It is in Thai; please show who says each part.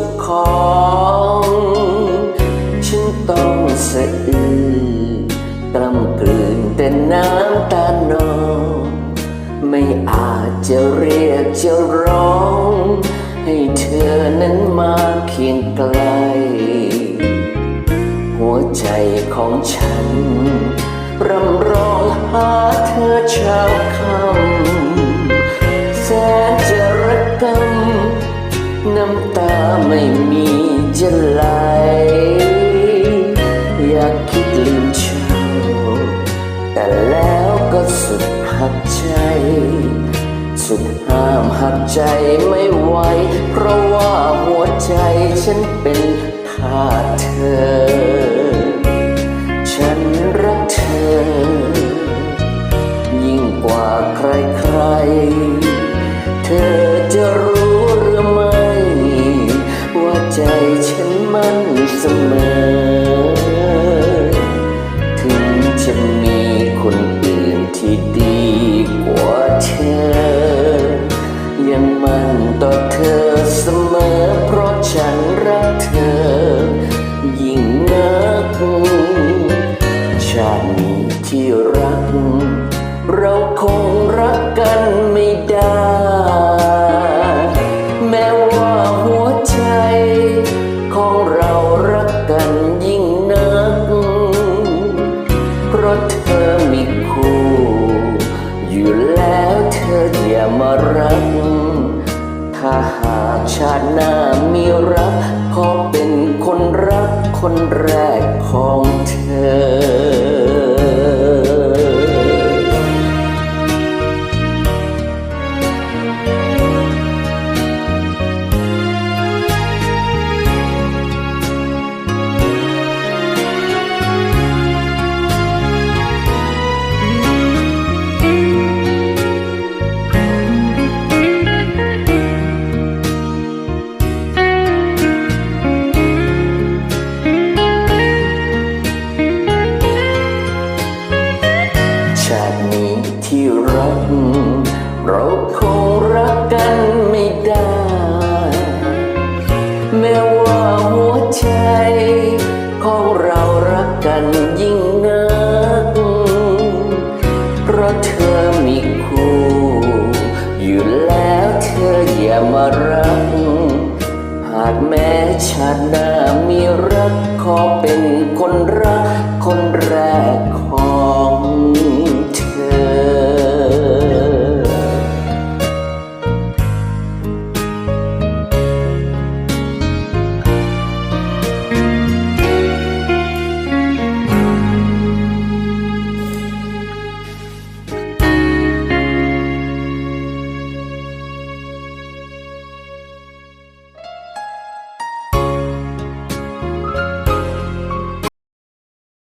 Speaker 1: าของฉันต้องสะอื้นกล้ำกลืนแต่น้ำตาหนองไม่อาจจะเรียกจะร้อง ให้เธอนั้นมาเคียงไกล หัวใจของฉันรำร้องหาเธอเช้าำตาไม่มีจะไหล อยากคิดลืมเช้า แต่แล้วก็สุดหักใจ สุดห้ามหักใจไม่ไหว เพราะว่าหัวใจฉันเป็นทาสเธอฉันรักเธอยิ่งกว่าใครๆ เธอจะรู้ ใจฉันมันเสมอ ถึงจะมีคนอื่นที่ดี มารัก ถ้าหากชาติหน้ามีรักขอเป็นคนรักคนแรกของเธอ ที่รัก เราคงรักกันไม่ได้ แม้ว่าหัวใจ ของเรารักกันยิ่งนัก เพราะเธอมีคู่อยู่แล้วเธออย่ามารัก หากแม้ชาติหน้ามีรักขอเป็นคนรัก